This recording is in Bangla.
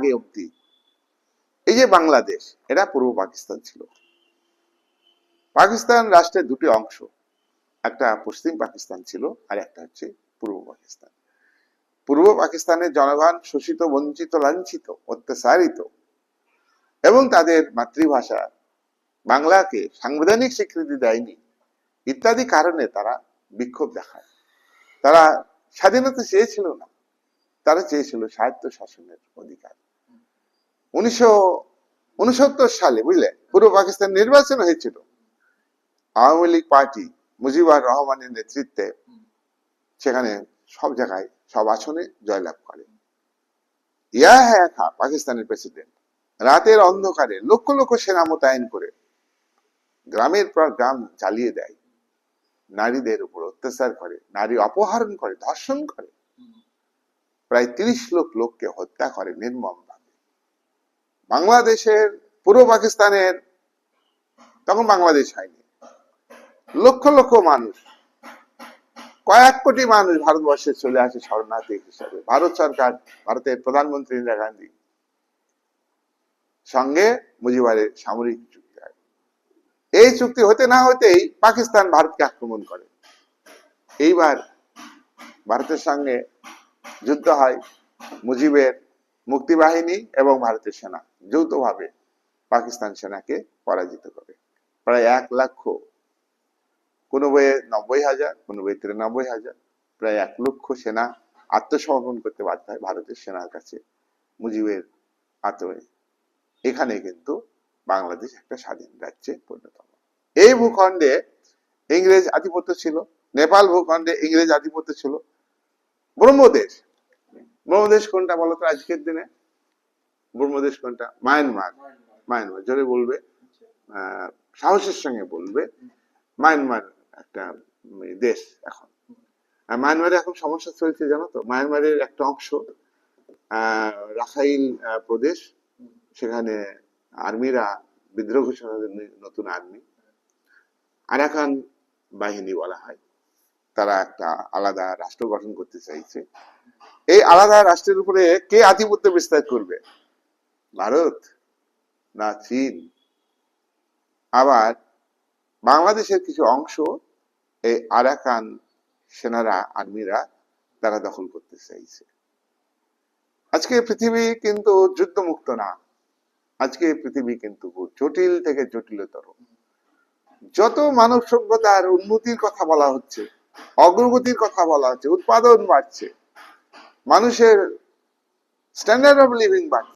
আগে অব্দি এই যে বাংলাদেশ, এটা পূর্ব পাকিস্তান ছিল। পাকিস্তান রাষ্ট্রের দুটি অংশ, একটা পশ্চিম পাকিস্তান ছিল আর একটা হচ্ছে পূর্ব পাকিস্তান। পূর্ব পাকিস্তানের জনগণ শোষিত, বঞ্চিত, লাঞ্ছিত, অত্যাচারিত এবং তাদের মাতৃভাষা বাংলাকে সাংবিধানিক স্বীকৃতি দেয়নি ইত্যাদি কারণে তারা বিক্ষোভ দেখায়। তারা স্বাধীনতা চেয়েছিল না, তারা চেয়েছিল স্বায়ত্ত শাসনের অধিকার। উনিশশো উনসত্তর সালে বুঝলে? পূর্ব পাকিস্তান নির্বাচন হয়েছিল। আওয়ামী লীগ পার্টি মুজিবুর রহমানের নেতৃত্বে সেখানে সব জায়গায় সব আসনে জয়লাভ করে। ইয়া হ্যাঁ খা পাকিস্তানের প্রেসিডেন্ট। রাতের অন্ধকারে লক্ষ লক্ষ সেনা মোতায়েন করে গ্রামের পর গ্রাম চালিয়ে দেয়। নারীদের উপর অত্যাচার করে নারী অপহরণ করে ধর্ষণ করে। প্রায় তিরিশ লোক লোককে হত্যা করে নির্মম বাংলাদেশের, পূর্ব পাকিস্তানের, তখন বাংলাদেশ হয়নি। লক্ষ লক্ষ মানুষ, কয়েক কোটি মানুষ ভারতবর্ষে চলে আসে শরণার্থী হিসাবে। ভারত সরকার, ভারতের প্রধানমন্ত্রী ইন্দিরা গান্ধী সঙ্গে মুজিবারের সামরিক চুক্তি হয়। এই চুক্তি হতে না হতেই পাকিস্তান ভারতকে আক্রমণ করে। এইবার ভারতের সঙ্গে যুদ্ধ হয় মুজিবের মুক্তিবাহিনী এবং ভারতের সেনা। যৌথভাবে পাকিস্তান সেনাকে পরাজিত করে। প্রায় এক লক্ষ, কোনো বইয়ে নব্বই হাজার, কোনো বইয়ে তিরানব্বই হাজার, প্রায় এক লক্ষ সেনা আত্মসমর্পণ করতে বাধ্য হয় ভারতের সেনার কাছে মুজিবের আতরে। এখানে কিন্তু বাংলাদেশ একটা স্বাধীন রাজ্যে পরিণত এই ভূখণ্ডে ইংরেজ আধিপত্য ছিল, নেপাল ভূখণ্ডে ইংরেজ আধিপত্য ছিল, ব্রহ্মদেশ। ব্রহ্মদেশ কোনটা বলতো আজকের দিনে? ব্রহ্মদেশ কোনটা? মায়ানমার মায়ানমার জোরে বলবে সাহসের সঙ্গে বলবে মায়ানমার একটা দেশ এখন। মায়ানমারে এখন সমস্যা চলছে, জানো তো? মায়ানমারের একটা অংশ রাখাইল প্রদেশ, সেখানে আর্মিরা বিদ্রোহ ঘোষণা নতুন আর্মি। আরাকান বাহিনী বলা হয়, তারা একটা আলাদা রাষ্ট্র গঠন করতে চাইছে। এই আলাদা রাষ্ট্রের উপরে কে আধিপত্য বিস্তার করবে? ভারত না চীন। আবার বাংলাদেশের কিছু অংশ এই আরাকান সেনারা, আর্মিরা তারা দখল করতে চাইছে। আজকে পৃথিবী কিন্তু যুদ্ধমুক্ত না। আজকে পৃথিবী কিন্তু জটিল থেকে জটিলতর। যত মানব সভ্যতার উন্নতির কথা বলা হচ্ছে, অগ্রগতির কথা বলা হচ্ছে, উৎপাদন বাড়ছে, মানুষের স্ট্যান্ডার্ড অফ লিভিং বাড়ছে।